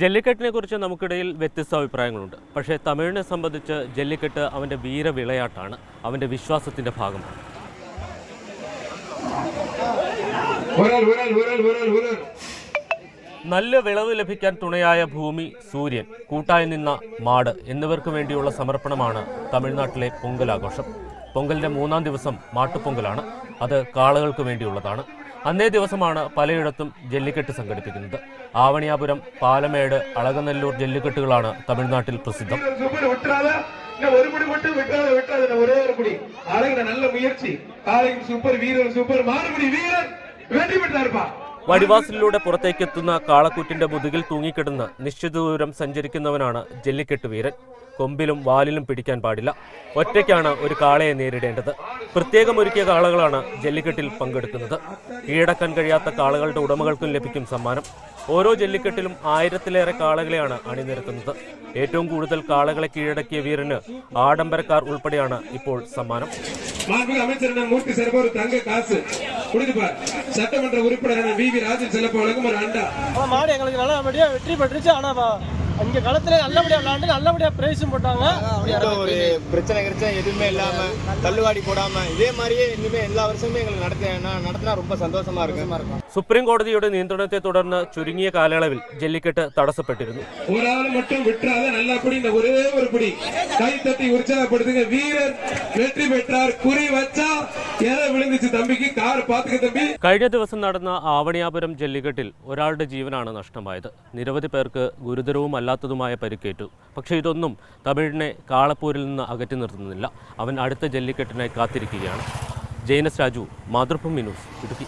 ജല്ലിക്കെട്ടിനെ കുറിച്ച് നമുക്കിടയിൽ വ്യത്യസ്ത അഭിപ്രായങ്ങളുണ്ട്. പക്ഷേ തമിഴിനെ സംബന്ധിച്ച് ജല്ലിക്കെട്ട് അവന്റെ വീരവിളയാട്ടാണ്. അവന്റെ വിശ്വാസത്തിന്റെ ഭാഗമാണ്. നല്ല വിളവ് ലഭിക്കാൻ തുണയായ ഭൂമി സൂര്യൻ കൂട്ടായി നിന്ന മാട് എന്നിവർക്ക് വേണ്ടിയുള്ള സമർപ്പണമാണ് തമിഴ്നാട്ടിലെ പൊങ്കൽ ആഘോഷം പൊങ്കലിന്റെ മൂന്നാം ദിവസം മാട്ടുപൊങ്കലാണ്. അത് കാളകൾക്ക് വേണ്ടിയുള്ളതാണ്. അന്നേ ദിവസമാണ് പലയിടത്തും ജല്ലിക്കെട്ട് സംഘടിപ്പിക്കുന്നത് ആവണിയാപുരം പാലമേട് അളകനല്ലൂർ ജല്ലിക്കെട്ടുകളാണ് തമിഴ്നാട്ടിൽ പ്രസിദ്ധം சூப்பர் விட்டுறாத இன்னும் ஒரு முடி மட்டும் விட்டுறாத விட்டுறாத இன்னும் ஒரே ஒரு முடி ஆளுங்க நல்ல முயற்சி காலைக்கு சூப்பர் வீரர் சூப்பர் மாறுபடி வீரர் வெற்றி பெற்றாருப்பா വടിവാസലിലൂടെ പുറത്തേക്കെത്തുന്ന കാളക്കൂറ്റിന്റെ മുതുകിൽ തൂങ്ങിക്കിടന്ന് നിശ്ചിത ദൂരം സഞ്ചരിക്കുന്നവനാണ് ജല്ലിക്കെട്ട് വീരൻ. കൊമ്പിലും വാലിലും പിടിക്കാൻ പാടില്ല. ഒറ്റയ്ക്കാണ് ഒരു കാളയെ നേരിടേണ്ടത്. പ്രത്യേകം ഒരുക്കിയ കാളകളാണ് ജല്ലിക്കെട്ടിൽ പങ്കെടുക്കുന്നത്. കീഴടക്കാൻ കഴിയാത്ത കാളകളുടെ ഉടമകൾക്കും ലഭിക്കും സമ്മാനം. ഓരോ ജല്ലിക്കെട്ടിലും ആയിരത്തിലേറെ കാളകളെയാണ് അണിനിരത്തുന്നത്. ഏറ്റവും കൂടുതൽ കാളകളെ കീഴടക്കിയ വീരന് ആഡംബരക്കാർ ഉൾപ്പെടെയാണ് ഇപ്പോൾ സമ്മാനം. கொடுத்துப்பார் சட்டமன்ற உறுப்பினர் வி வி ராஜன் செல்லப்ப வழங்கும் ஒரு அண்டா. மாடு எங்களுக்கு நல்லபடியா வெற்றி பெற்றுச்சு. ஆனா இங்க களத்துல நல்லபடியா விளையாண்டு நல்லபடியா பிரைஸும் போட்டாங்க. எந்த ஒரு பிரச்சனை கிரச்சனை எதுவுமே இல்லாம தள்ளுவாடி போடாம இதே மாதிரியே இனிமே எல்லா வருஷமும் எங்களுக்கு நடத்தினா நடத்தினா ரொம்ப சந்தோஷமா இருக்கு സുപ്രീം കോടതിയുടെ നിയന്ത്രണത്തെ തുടർന്ന് ചുരുങ്ങിയ കാലയളവിൽ ജല്ലിക്കെട്ട് തടസ്സപ്പെട്ടിരുന്നു. കഴിഞ്ഞ ദിവസം നടന്ന ആവണിയാപുരം ജല്ലിക്കെട്ടിൽ ഒരാളുടെ ജീവനാണ് നഷ്ടമായത്. നിരവധി പേർക്ക് ഗുരുതരവും അല്ലാത്തതുമായ പരിക്കേറ്റു. പക്ഷേ ഇതൊന്നും തമിഴിനെ കാളപ്പൂരിൽ നിന്ന് അകറ്റി നിർത്തുന്നില്ല. അവൻ അടുത്ത ജല്ലിക്കെട്ടിനായി കാത്തിരിക്കുകയാണ്. ജയനസ് രാജു മാതൃഭൂമി ന്യൂസ് ഇടുക്കി.